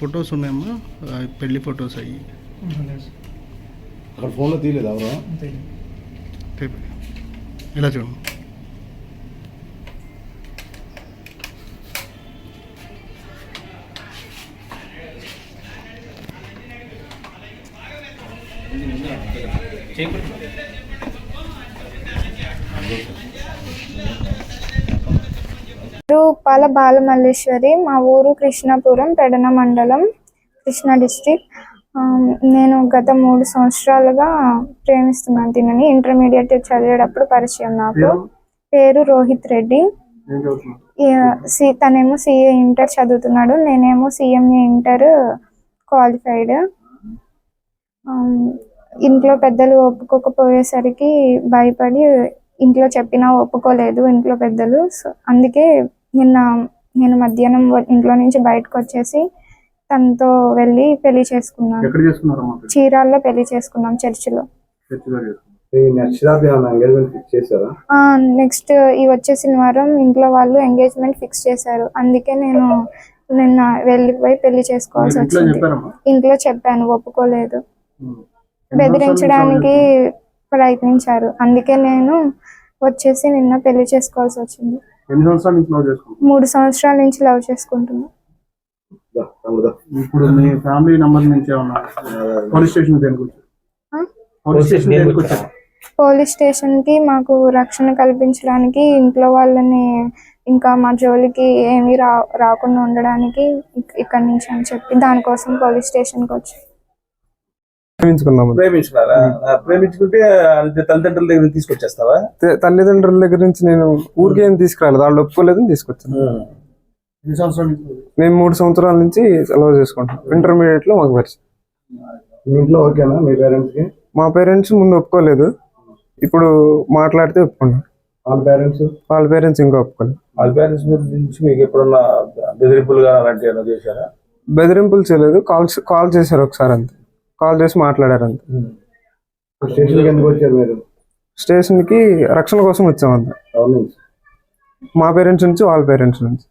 Photos ఉన్నాయమ్మా ఆ, పెళ్లి ఫొటోస్ అయ్యి అక్కడ ఫోన్లో తీయలేదు ఎవరు టైప్ ఇలా చూడండి పేరు పాల బాలమల్లేశ్వరి మా ఊరు కృష్ణాపురం పెడన మండలం కృష్ణా డిస్ట్రిక్ట్. నేను గత మూడు సంవత్సరాలుగా ప్రేమిస్తున్నాను తినని. ఇంటర్మీడియట్ చదివేటప్పుడు పరిచయం నాకు. పేరు రోహిత్ రెడ్డి. సి- తనేమో సిఏ ఇంటర్ చదువుతున్నాడు. నేనేమో సిఎంఏ ఇంటర్ క్వాలిఫైడ్. ఇంట్లో పెద్దలు ఒప్పుకోకపోయేసరికి భయపడి ఇంట్లో చెప్పినా ఒప్పుకోలేదు ఇంట్లో పెద్దలు. సో అందుకే నిన్న నేను మధ్యాహ్నం ఇంట్లో నుంచి బయటకు వచ్చేసి తనతో వెళ్ళి పెళ్ళి చేసుకున్నాను. ఎక్కడ చేసుకున్నారమ్మా చీరాల్లో పెళ్ళి చేసుకున్నాం చర్చిలో. నెక్స్ట్ ఈ వచ్చే శనివారం ఇంట్లో వాళ్ళు ఎంగేజ్మెంట్ ఫిక్స్ చేశారు. అందుకే నేను నిన్న వెళ్ళిపోయి పెళ్ళి చేసుకోవాల్సి ఇంట్లో వచ్చింది. ఇంట్లో చెప్పాను ఒప్పుకోలేదు. బెదిరించడానికి ప్రయత్నించారు. అందుకే నేను వచ్చేసి నిన్న పెళ్ళి చేసుకోవాల్సి వచ్చింది. ఎన్ని సంవత్సరాల నుంచి లవ్ మూడు సంవత్సరాల నుంచి లవ్ చేసుకుంటున్నా. ఇప్పుడు మీ ఫ్యామిలీ నంబర్ నుంచి ఏమన్నా పోలీస్ స్టేషన్ దేనికి వచ్చారు ఆ? పోలీస్ స్టేషన్ దేనికి వచ్చారు పోలీస్ స్టేషన్కి మాకు రక్షణ కల్పించడానికి ఇంట్లో వాళ్ళని ఇంకా మా జోలికి ఏమీ రా రాకుండా ఉండడానికి ఇక్- ఇక్కడి నుంచి అని చెప్పి దానికోసం పోలీస్ స్టేషన్కి వచ్చి. ప్రేమించుకున్నాము. ప్రేమించుకున్నారా? ప్రేమించుకుంటే తల్లిదండ్రుల దగ్గర నుంచి తీసుకొచ్చేస్తావా? తల్లిదండ్రుల దగ్గర నుంచి నేను ఊరికే ఏం తీసుకురాలేదు. వాళ్ళు ఒప్పుకోలేదని తీసుకొచ్చాను? మేము మూడు సంవత్సరాల నుంచి సెలవు చేసుకుంటాం ఇంటర్మీడియట్లో మాకు పరిచయం. మీ ఇంట్లో ఓకేనా? మీ పేరెంట్స్కి? మా పేరెంట్స్ ముందు ఒప్పుకోలేదు. ఇప్పుడు మాట్లాడితే ఒప్పుకున్నారు వాళ్ళ పేరెంట్స్ వాళ్ళ పేరెంట్స్ ఇంకా ఒప్పుకోలేదు. వాళ్ళ పేరెంట్స్ నుంచి మీకు ఎప్పుడన్నా బెదిరింపులుగా అలాంటివి ఏమైనా చేశారా? బెదిరింపులు చేయలేదు. కాల్ కాల్ చేశారు ఒకసారి అంతే. కాల్ చేసి మాట్లాడారు అంతే. స్టేషన్కి ఎందుకు వచ్చారు మీరు? స్టేషన్కి రక్షణ కోసం వచ్చాం అంతే. ఎవరి నుంచి మా పేరెంట్స్ నుంచి వాళ్ళ పేరెంట్స్ నుంచి.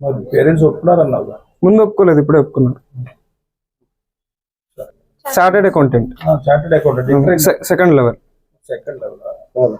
మరి పేరెంట్స్ ఒప్పుకున్నారన్నావు ముందు ఒప్పుకోలేదు ఇప్పుడే ఒప్పుకున్నారు. Saturday content chartered accountant second level second level